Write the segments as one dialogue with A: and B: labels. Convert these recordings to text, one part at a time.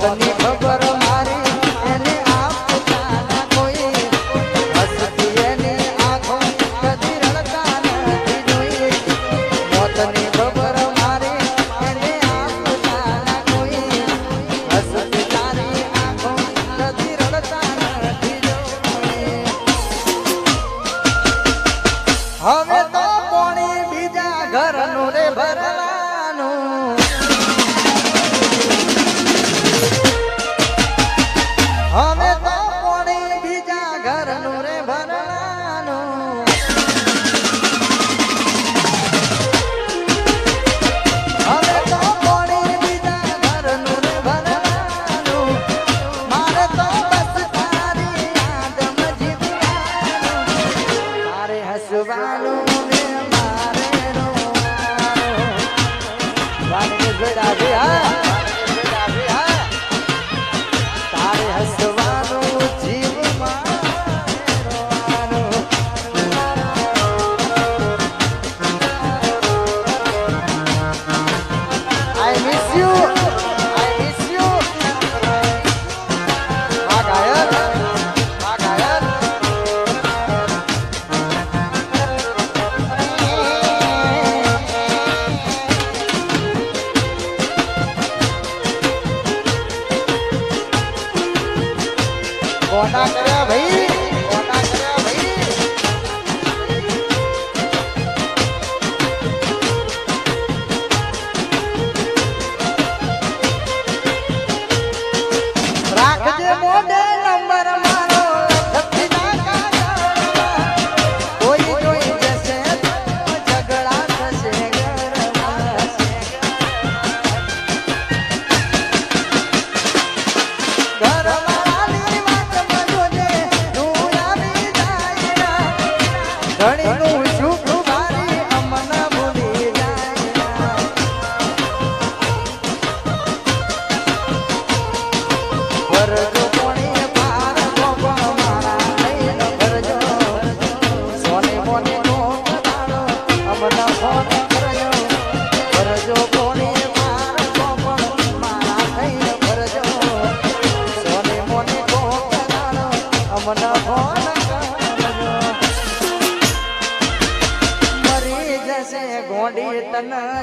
A: મોતની ખબર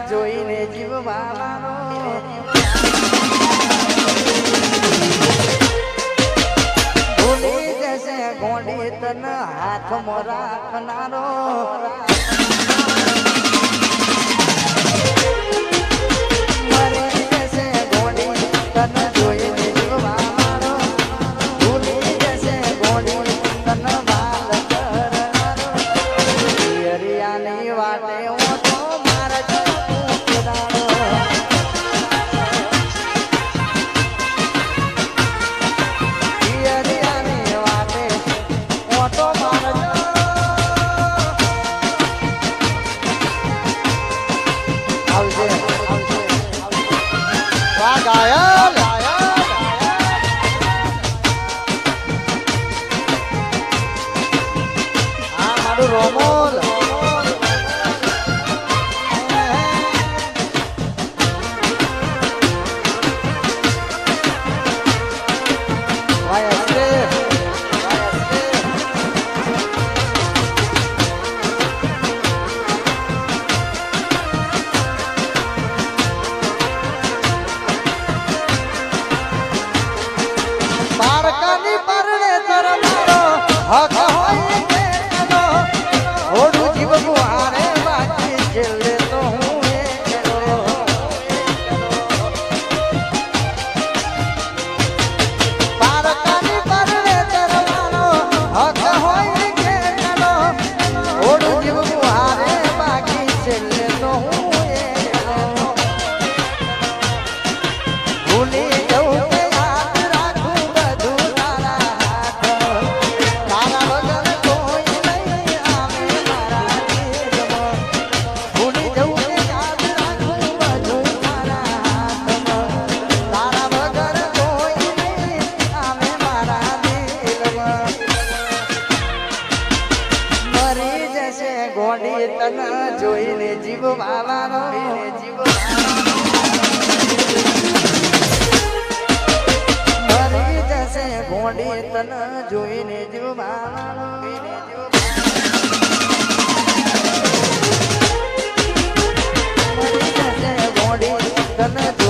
A: જોઈને જીવ માવાનો ભૂલી જશે ગોંડી તન હાથ મોરા રાખનારો. 打呀 જીવ જશે ભોંડી તન જોઈને જીવ વાવાનો જીવ તન